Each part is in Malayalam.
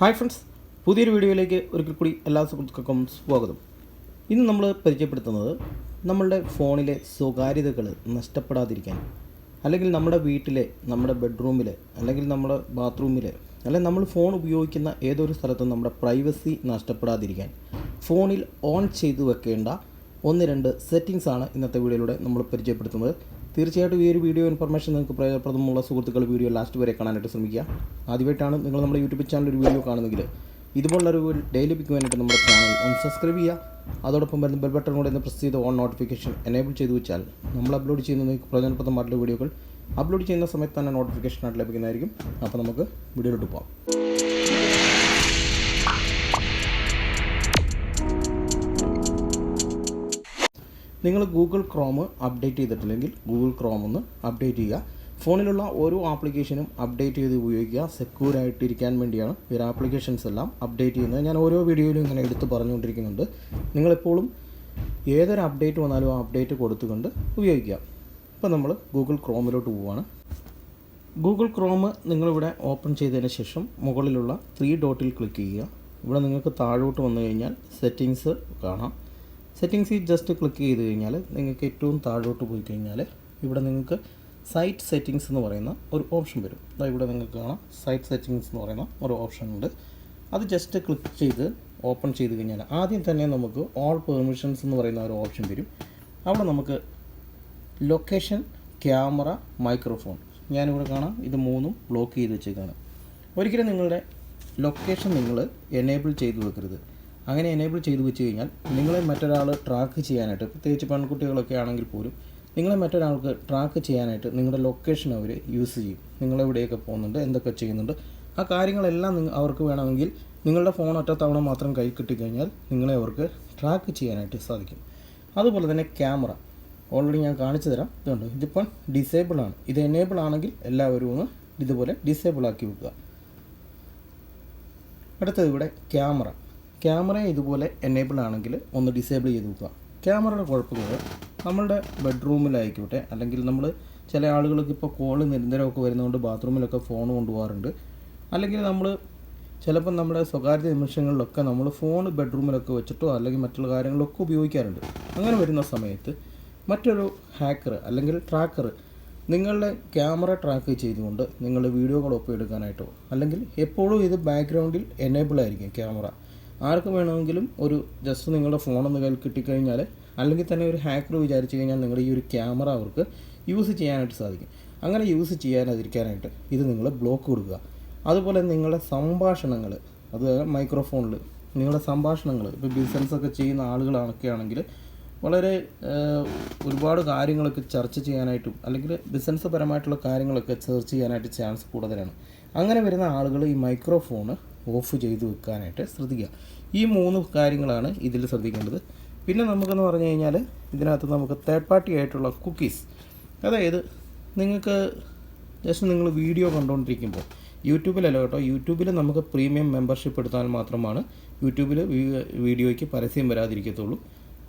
ഹായ് ഫ്രണ്ട്സ് പുതിയൊരു വീഡിയോയിലേക്ക് ഒരിക്കൽ കൂടി എല്ലാ സുഹൃത്തുക്കൾക്കും സ്വാഗതം. ഇന്ന് നമ്മൾ പരിചയപ്പെടുത്തുന്നത് നമ്മളുടെ ഫോണിലെ സ്വകാര്യതകൾ നഷ്ടപ്പെടാതിരിക്കാൻ അല്ലെങ്കിൽ നമ്മുടെ വീട്ടിലെ നമ്മുടെ ബെഡ്റൂമിലെ അല്ലെങ്കിൽ നമ്മുടെ ബാത്റൂമിലെ അല്ലെങ്കിൽ നമ്മൾ ഫോൺ ഉപയോഗിക്കുന്ന ഏതൊരു സ്ഥലത്തും നമ്മുടെ പ്രൈവസി നഷ്ടപ്പെടാതിരിക്കാൻ ഫോണിൽ ഓൺ ചെയ്തു വെക്കേണ്ട ഒന്ന് രണ്ട് സെറ്റിങ്സ് ആണ് ഇന്നത്തെ വീഡിയോയിലൂടെ നമ്മൾ പരിചയപ്പെടുത്തുന്നത്. തീർച്ചയായിട്ടും ഈ ഒരു വീഡിയോ ഇൻഫർമേഷൻ നിങ്ങൾക്ക് പ്രയോജനപ്രദമുള്ള സുഹൃത്തുക്കൾ വീഡിയോ ലാസ്റ്റ് വരെ കാണാനായിട്ട് ശ്രമിക്കുക. ആദ്യമായിട്ടാണ് നിങ്ങൾ നമ്മുടെ യൂട്യൂബ് ചാനൽ ഒരു വീഡിയോ കാണുന്നെങ്കിൽ ഇതുപോലുള്ളൊരു ഡെയിലി പിക്ക് വേണ്ടിയിട്ട് നമ്മുടെ ചാനൽ ഒന്ന് സബ്സ്ക്രൈബ് ചെയ്യുക. അതോടൊപ്പം വരുന്ന ബെൽ ബട്ടൺ കൂടെ ഒന്ന് പ്രസ് ചെയ്ത് ഓൺ നോട്ടിഫിക്കേഷൻ എനേബിൾ ചെയ്ത് വെച്ചാൽ നമ്മൾ അപ്ലോഡ് ചെയ്യുന്ന നിങ്ങൾക്ക് പ്രയോജനപ്രദമായിട്ടുള്ള വീഡിയോകൾ അപ്ലോഡ് ചെയ്യുന്ന സമയത്ത് തന്നെ നോട്ടിഫിക്കേഷൻ ആയിട്ട് ലഭിക്കുന്നതായിരിക്കും. അപ്പോൾ നമുക്ക് വീഡിയോയിലോട്ട് പോകാം നിങ്ങൾ ഗൂഗിൾ ക്രോം അപ്ഡേറ്റ് ചെയ്തിട്ടില്ലെങ്കിൽ ഗൂഗിൾ ക്രോം ഒന്ന് അപ്ഡേറ്റ് ചെയ്യുക. ഫോണിലുള്ള ഓരോ ആപ്ലിക്കേഷനും അപ്ഡേറ്റ് ചെയ്ത് ഉപയോഗിക്കുക. സെക്യൂർ ആയിട്ടിരിക്കാൻ വേണ്ടിയാണ് ഈ ആപ്ലിക്കേഷൻസ് എല്ലാം അപ്ഡേറ്റ് ചെയ്യുന്നത്. ഞാൻ ഓരോ വീഡിയോയിലും ഇങ്ങനെ എടുത്ത് പറഞ്ഞുകൊണ്ടിരിക്കുന്നുണ്ട്. നിങ്ങളെപ്പോഴും ഏതൊരു അപ്ഡേറ്റ് വന്നാലും ആ അപ്ഡേറ്റ് കൊടുത്തുകൊണ്ട് ഉപയോഗിക്കുക. ഇപ്പോൾ നമ്മൾ ഗൂഗിൾ ക്രോമിലോട്ട് പോവുകയാണ് ഗൂഗിൾ ക്രോം നിങ്ങളിവിടെ ഓപ്പൺ ചെയ്തതിന് ശേഷം മുകളിലുള്ള ത്രീ ഡോട്ടിൽ ക്ലിക്ക് ചെയ്യുക. ഇവിടെ നിങ്ങൾക്ക് താഴോട്ട് വന്നു കഴിഞ്ഞാൽ സെറ്റിങ്സ് കാണാം. സെറ്റിങ്സിൽ ജസ്റ്റ് ക്ലിക്ക് ചെയ്ത് കഴിഞ്ഞാൽ നിങ്ങൾക്ക് ഏറ്റവും താഴോട്ട് പോയി കഴിഞ്ഞാൽ ഇവിടെ നിങ്ങൾക്ക് സൈറ്റ് സെറ്റിങ്സ് എന്ന് പറയുന്ന ഒരു ഓപ്ഷൻ വരും. അതായത് ഇവിടെ നിങ്ങൾക്ക് കാണാം. സൈറ്റ് സെറ്റിങ്സ് എന്ന് പറയുന്ന ഒരു ഓപ്ഷൻ ഉണ്ട്. അത് ജസ്റ്റ് ക്ലിക്ക് ചെയ്ത് ഓപ്പൺ ചെയ്ത് കഴിഞ്ഞാൽ ആദ്യം തന്നെ നമുക്ക് ഓൾ പെർമിഷൻസ് എന്ന് പറയുന്ന ഒരു ഓപ്ഷൻ വരും. അവിടെ നമുക്ക് ലൊക്കേഷൻ ക്യാമറ മൈക്രോഫോൺ ഞാനിവിടെ കാണാം. ഇത് മൂന്നും ബ്ലോക്ക് ചെയ്ത് വെച്ചേക്കാണ്. ഒരിക്കലും നിങ്ങളുടെ ലൊക്കേഷൻ നിങ്ങൾ എനേബിൾ ചെയ്ത് വെക്കരുത്. അങ്ങനെ എനേബിൾ ചെയ്ത് വെച്ച് കഴിഞ്ഞാൽ നിങ്ങളെ മറ്റൊരാൾ ട്രാക്ക് ചെയ്യാനായിട്ട് പ്രത്യേകിച്ച് പെൺകുട്ടികളൊക്കെ ആണെങ്കിൽ പോലും നിങ്ങളെ മറ്റൊരാൾക്ക് ട്രാക്ക് ചെയ്യാനായിട്ട് നിങ്ങളുടെ ലൊക്കേഷൻ അവർ യൂസ് ചെയ്യും. നിങ്ങളെവിടെയൊക്കെ പോകുന്നുണ്ട് എന്തൊക്കെ ചെയ്യുന്നുണ്ട് ആ കാര്യങ്ങളെല്ലാം നിങ്ങൾ അവർക്ക് വേണമെങ്കിൽ നിങ്ങളുടെ ഫോൺ ഒറ്റത്തവണ മാത്രം കൈ കിട്ടിക്കഴിഞ്ഞാൽ നിങ്ങളെ അവർക്ക് ട്രാക്ക് ചെയ്യാനായിട്ട് സാധിക്കും. അതുപോലെ തന്നെ ക്യാമറ ഓൾറെഡി ഞാൻ കാണിച്ചു തരാം. ഇതുണ്ട്. ഇതിപ്പം ഡിസേബിൾ ആണ്. ഇത് എനേബിൾ ആണെങ്കിൽ എല്ലാവരും ഒന്ന് ഇതുപോലെ ഡിസേബിൾ ആക്കി വെക്കുക. അടുത്തത് ഇവിടെ ക്യാമറ ക്യാമറ ഇതുപോലെ എനേബിൾ ആണെങ്കിൽ ഒന്ന് ഡിസേബിൾ ചെയ്ത് നോക്കുക ക്യാമറയുടെ കുഴപ്പങ്ങൾ നമ്മളുടെ ബെഡ്റൂമിലായിക്കോട്ടെ അല്ലെങ്കിൽ നമ്മൾ ചില ആളുകൾക്ക് ഇപ്പോൾ കോൾ നിരന്തരമൊക്കെ വരുന്നതുകൊണ്ട് ബാത്റൂമിലൊക്കെ ഫോൺ കൊണ്ടുപോകാറുണ്ട്. അല്ലെങ്കിൽ നമ്മൾ ചിലപ്പോൾ നമ്മുടെ സ്വകാര്യ നിമിഷങ്ങളിലൊക്കെ നമ്മൾ ഫോൺ ബെഡ്റൂമിലൊക്കെ വെച്ചിട്ടോ അല്ലെങ്കിൽ മറ്റുള്ള കാര്യങ്ങളൊക്കെ ഉപയോഗിക്കാറുണ്ട്. അങ്ങനെ വരുന്ന സമയത്ത് മറ്റൊരു ഹാക്കർ അല്ലെങ്കിൽ ട്രാക്കർ നിങ്ങളുടെ ക്യാമറ ട്രാക്ക് ചെയ്തുകൊണ്ട് നിങ്ങളുടെ വീഡിയോകളൊപ്പം എടുക്കാനായിട്ടോ അല്ലെങ്കിൽ എപ്പോഴും ഇത് ബാക്ക്ഗ്രൗണ്ടിൽ എനേബിൾ ആയിരിക്കും ക്യാമറ. ആർക്ക് വേണമെങ്കിലും ഒരു ജസ്റ്റ് നിങ്ങളുടെ ഫോണൊന്ന് കയ്യിൽ കിട്ടിക്കഴിഞ്ഞാൽ അല്ലെങ്കിൽ തന്നെ ഒരു ഹാക്കർ വിചാരിച്ചു കഴിഞ്ഞാൽ നിങ്ങളുടെ ഈ ഒരു ക്യാമറ അവർക്ക് യൂസ് ചെയ്യാനായിട്ട് സാധിക്കും. അങ്ങനെ യൂസ് ചെയ്യാനതിരിക്കാനായിട്ട് ഇത് നിങ്ങൾ ബ്ലോക്ക് കൊടുക്കുക. അതുപോലെ നിങ്ങളുടെ സംഭാഷണങ്ങൾ അത് മൈക്രോഫോണിൽ നിങ്ങളുടെ സംഭാഷണങ്ങൾ ഇപ്പോൾ ബിസിനസ്സൊക്കെ ചെയ്യുന്ന ആളുകളൊക്കെ ആണെങ്കിൽ വളരെ ഒരുപാട് കാര്യങ്ങളൊക്കെ ചർച്ച ചെയ്യാനായിട്ടും അല്ലെങ്കിൽ ബിസിനസ് പരമായിട്ടുള്ള കാര്യങ്ങളൊക്കെ സെർച്ച് ചെയ്യാനായിട്ട് ചാൻസ് കൂടുതലാണ്. അങ്ങനെ വരുന്ന ആളുകൾ ഈ മൈക്രോഫോൺ ഓഫ് ചെയ്ത് വെക്കാനായിട്ട് ശ്രദ്ധിക്കുക. ഈ മൂന്ന് കാര്യങ്ങളാണ് ഇതിൽ ശ്രദ്ധിക്കേണ്ടത്. പിന്നെ നമുക്കെന്ന് പറഞ്ഞു കഴിഞ്ഞാൽ ഇതിനകത്ത് നമുക്ക് തേർഡ് പാർട്ടി ആയിട്ടുള്ള കുക്കീസ് അതായത് നിങ്ങൾക്ക് ജസ്റ്റ് നിങ്ങൾ വീഡിയോ കണ്ടുകൊണ്ടിരിക്കുമ്പോൾ യൂട്യൂബിലല്ല കേട്ടോ യൂട്യൂബിൽ നമുക്ക് പ്രീമിയം മെമ്പർഷിപ്പ് എടുത്താൽ മാത്രമാണ് യൂട്യൂബിൽ വീഡിയോയ്ക്ക് പരസ്യം വരാതിരിക്കത്തുള്ളൂ.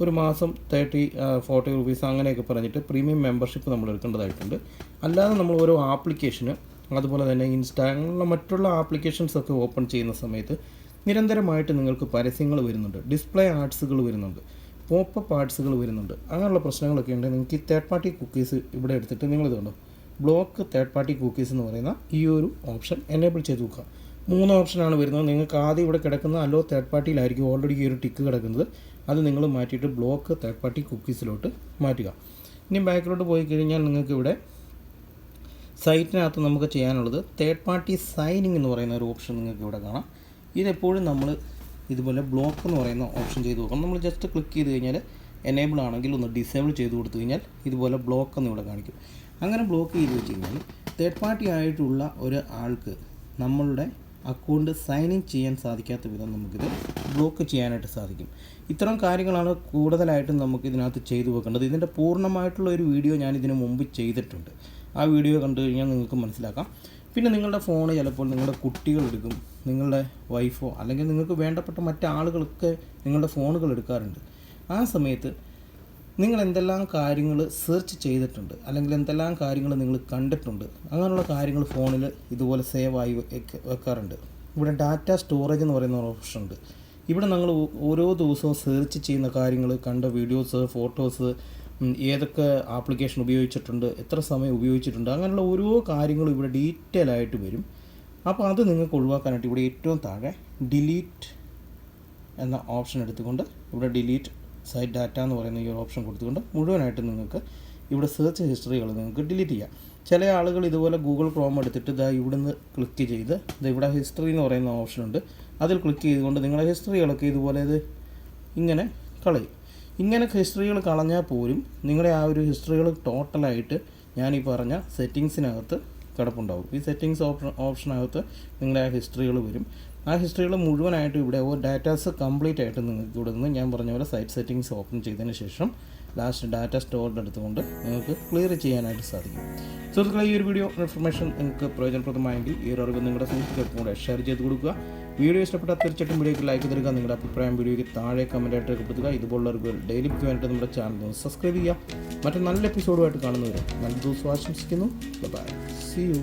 ഒരു മാസം തേർട്ടി ഫോർട്ടി റുപ്പീസ് അങ്ങനെയൊക്കെ പറഞ്ഞിട്ട് പ്രീമിയം മെമ്പർഷിപ്പ് നമ്മൾ എടുക്കേണ്ടതായിട്ടുണ്ട്. അല്ലാതെ നമ്മൾ ഓരോ ആപ്ലിക്കേഷന് അതുപോലെ തന്നെ ഇൻസ്റ്റാ അങ്ങനെയുള്ള മറ്റുള്ള ആപ്ലിക്കേഷൻസ് ഒക്കെ ഓപ്പൺ ചെയ്യുന്ന സമയത്ത് നിരന്തരമായിട്ട് നിങ്ങൾക്ക് പരസ്യങ്ങൾ വരുന്നുണ്ട്. ഡിസ്പ്ലേ ആർട്സുകൾ വരുന്നുണ്ട്. പോപ്പപ്പ് ആർട്സുകൾ വരുന്നുണ്ട്. അങ്ങനെയുള്ള പ്രശ്നങ്ങളൊക്കെ ഉണ്ട് നിങ്ങൾക്ക് ഈ തേർഡ് പാർട്ടി കുക്കീസ് ഇവിടെ എടുത്തിട്ട് നിങ്ങൾ ഇതുണ്ടോ ബ്ലോക്ക് തേർഡ് പാർട്ടി കുക്കീസ് എന്ന് പറയുന്ന ഈ ഒരു ഓപ്ഷൻ എനേബിൾ ചെയ്ത് വെക്കുക. മൂന്ന് ഓപ്ഷനാണ് വരുന്നത്. നിങ്ങൾക്ക് ആദ്യം ഇവിടെ കിടക്കുന്ന അല്ലോ തേർഡ് പാർട്ടിയിലായിരിക്കും ഓൾറെഡി ഈ ഒരു ടിക്ക് കിടക്കുന്നത്. അത് നിങ്ങൾ മാറ്റിയിട്ട് ബ്ലോക്ക് തേർഡ് പാർട്ടി കുക്കീസിലോട്ട് മാറ്റുക. ഇനി ബാക്കിലോട്ട് പോയി കഴിഞ്ഞാൽ നിങ്ങൾക്ക് ഇവിടെ സൈറ്റിനകത്ത് നമുക്ക് ചെയ്യാനുള്ളത് തേർഡ് പാർട്ടി സൈനിങ് എന്ന് പറയുന്ന ഒരു ഓപ്ഷൻ നിങ്ങൾക്ക് ഇവിടെ കാണാം. ഇതെപ്പോഴും നമ്മൾ ഇതുപോലെ ബ്ലോക്ക് എന്ന് പറയുന്ന ഓപ്ഷൻ ചെയ്ത് നോക്കണം നമ്മൾ ജസ്റ്റ് ക്ലിക്ക് ചെയ്ത് കഴിഞ്ഞാൽ എനേബിൾ ആണെങ്കിൽ ഒന്ന് ഡിസേബിൾ ചെയ്ത് കൊടുത്തു കഴിഞ്ഞാൽ ഇതുപോലെ ബ്ലോക്ക് എന്ന് ഇവിടെ കാണിക്കും. അങ്ങനെ ബ്ലോക്ക് ചെയ്ത് വെച്ച് കഴിഞ്ഞാൽ തേർഡ് പാർട്ടി ആയിട്ടുള്ള ഒരു ആൾക്ക് നമ്മളുടെ അക്കൗണ്ട് സൈൻ ഇൻ ചെയ്യാൻ സാധിക്കാത്ത വിധം നമുക്കിത് ബ്ലോക്ക് ചെയ്യാനായിട്ട് സാധിക്കും. ഇത്തരം കാര്യങ്ങളാണ് കൂടുതലായിട്ടും നമുക്ക് ഇതിനകത്ത് ചെയ്തു വെക്കേണ്ടത്. ഇതിന്റെ പൂർണമായിട്ടുള്ള ഒരു വീഡിയോ ഞാൻ ഇതിനു മുമ്പ് ചെയ്തിട്ടുണ്ട്. ആ വീഡിയോ കണ്ടു കഴിഞ്ഞാൽ നിങ്ങൾക്ക് മനസ്സിലാക്കാം. പിന്നെ നിങ്ങളുടെ ഫോൺ ചിലപ്പോൾ നിങ്ങളുടെ കുട്ടികൾ എടുക്കും നിങ്ങളുടെ വൈഫോ അല്ലെങ്കിൽ നിങ്ങൾക്ക് വേണ്ടപ്പെട്ട മറ്റാളുകളൊക്കെ നിങ്ങളുടെ ഫോണുകൾ എടുക്കാറുണ്ട്. ആ സമയത്ത് നിങ്ങൾ എന്തെല്ലാം കാര്യങ്ങൾ സെർച്ച് ചെയ്തിട്ടുണ്ട് അല്ലെങ്കിൽ എന്തെല്ലാം കാര്യങ്ങൾ നിങ്ങൾ കണ്ടിട്ടുണ്ട് അങ്ങനെയുള്ള കാര്യങ്ങൾ ഫോണിൽ ഇതുപോലെ സേവ് ആയി വെക്കാറുണ്ട്. ഇവിടെ ഡാറ്റ സ്റ്റോറേജ് എന്ന് പറയുന്ന ഒരു ഓപ്ഷൻ ഉണ്ട്. ഇവിടെ നമ്മൾ ഓരോ ദിവസവും സെർച്ച് ചെയ്യുന്ന കാര്യങ്ങൾ കണ്ട വീഡിയോസ് ഫോട്ടോസ് ഏതൊക്കെ ആപ്ലിക്കേഷൻ ഉപയോഗിച്ചിട്ടുണ്ട് എത്ര സമയം ഉപയോഗിച്ചിട്ടുണ്ട് അങ്ങനെയുള്ള ഓരോ കാര്യങ്ങളും ഇവിടെ ഡീറ്റെയിൽ ആയിട്ട് വരും. അപ്പോൾ അത് നിങ്ങൾക്ക് ഒഴിവാക്കാനായിട്ട് ഇവിടെ ഏറ്റവും താഴെ ഡിലീറ്റ് എന്ന ഓപ്ഷൻ എടുത്തുകൊണ്ട് ഇവിടെ ഡിലീറ്റ് സൈറ്റ് ഡാറ്റ എന്ന് പറയുന്ന ഈ ഒരു ഓപ്ഷൻ കൊടുത്തുകൊണ്ട് മുഴുവനായിട്ട് നിങ്ങൾക്ക് ഇവിടെ സെർച്ച് ഹിസ്റ്ററികൾ നിങ്ങൾക്ക് ഡിലീറ്റ് ചെയ്യാം. ചില ആളുകൾ ഇതുപോലെ ഗൂഗിൾ ക്രോം എടുത്തിട്ട് ഇതാ ഇവിടുന്ന് ക്ലിക്ക് ചെയ്ത് ഇത് ഇവിടെ ഹിസ്റ്ററി എന്ന് പറയുന്ന ഓപ്ഷൻ ഉണ്ട്. അതിൽ ക്ലിക്ക് ചെയ്തുകൊണ്ട് നിങ്ങളുടെ ഹിസ്റ്ററികളൊക്കെ ഇതുപോലെ ഇത് ഇങ്ങനെ കളയും. ഇങ്ങനെ ഹിസ്റ്ററികൾ കളഞ്ഞാൽ പോലും നിങ്ങളുടെ ആ ഒരു ഹിസ്റ്ററികൾ ടോട്ടലായിട്ട് ഞാൻ ഈ പറഞ്ഞ സെറ്റിങ്സിനകത്ത് കിടപ്പുണ്ടാവും. ഈ സെറ്റിങ്സ് ഓപ്ഷൻ ഓപ്ഷനകത്ത് നിങ്ങളുടെ ആ ഹിസ്റ്ററികൾ വരും. ആ ഹിസ്റ്ററികൾ മുഴുവനായിട്ട് ഇവിടെ ഓ ഡാറ്റാസ് കംപ്ലീറ്റ് ആയിട്ട് നിങ്ങൾക്ക് ഇവിടെ നിന്ന് ഞാൻ പറഞ്ഞ പോലെ സൈറ്റ് സെറ്റിങ്സ് ഓപ്പൺ ചെയ്തതിന് ശേഷം ലാസ്റ്റ് ഡാറ്റ സ്റ്റോറിന്റെ എടുത്തുകൊണ്ട് നിങ്ങൾക്ക് ക്ലിയർ ചെയ്യാനായിട്ട് സാധിക്കും. സുഹൃത്തുക്കളെ ഈ ഒരു വീഡിയോ ഇൻഫർമേഷൻ നിങ്ങൾക്ക് പ്രയോജനപ്രദമായെങ്കിൽ ഈ ഒരു അറിവ് നിങ്ങളുടെ സുഹൃത്തുക്കൾക്കും കൂടെ ഷെയർ ചെയ്ത് കൊടുക്കുക. വീഡിയോ ഇഷ്ടപ്പെട്ടാൽ തീർച്ചയായിട്ടും വീഡിയോയ്ക്ക് ലൈക്ക് തരിക നിങ്ങളുടെ അഭിപ്രായം വീഡിയോയ്ക്ക് താഴെ കമന്റായിട്ട് രേഖപ്പെടുത്തുക. ഇതുപോലുള്ള അറിവുകൾ ഡെയിലി വേണ്ടിയിട്ട് നമ്മുടെ ചാനൽ സബ്സ്ക്രൈബ് ചെയ്യുക. മറ്റു നല്ല എപ്പിസോഡുമായിട്ട് കാണുന്നവരും നല്ല ദിവസം ആശംസിക്കുന്നു. By C U